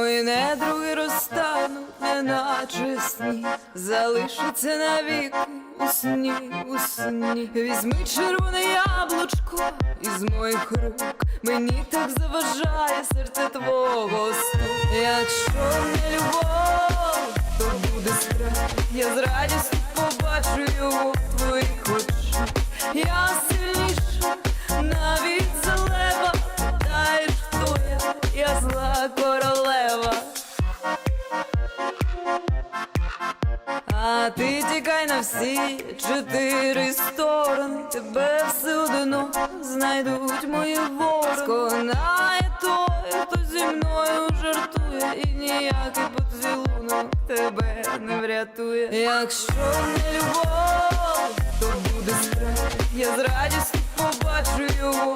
Мої недруги розтануть, неначе сні, залишаться навіки у сні, у сні. Візьми червоне яблучко із моїх рук, мені так заважає серце твого сну. Якщо не любов, то буде страх. Я з радістю побачу його в твоїх очах. Я сильніша, навіть за лева. Питаєш, хто я? Я зла королева. А ти тікай на всі чотири сторони, тебе все одно знайдуть мої ворони. Сконає той, хто зі мною жартує, і ніякий поцілунок тебе не врятує. Якщо не любов, то буде страх. Я з радістю побачу його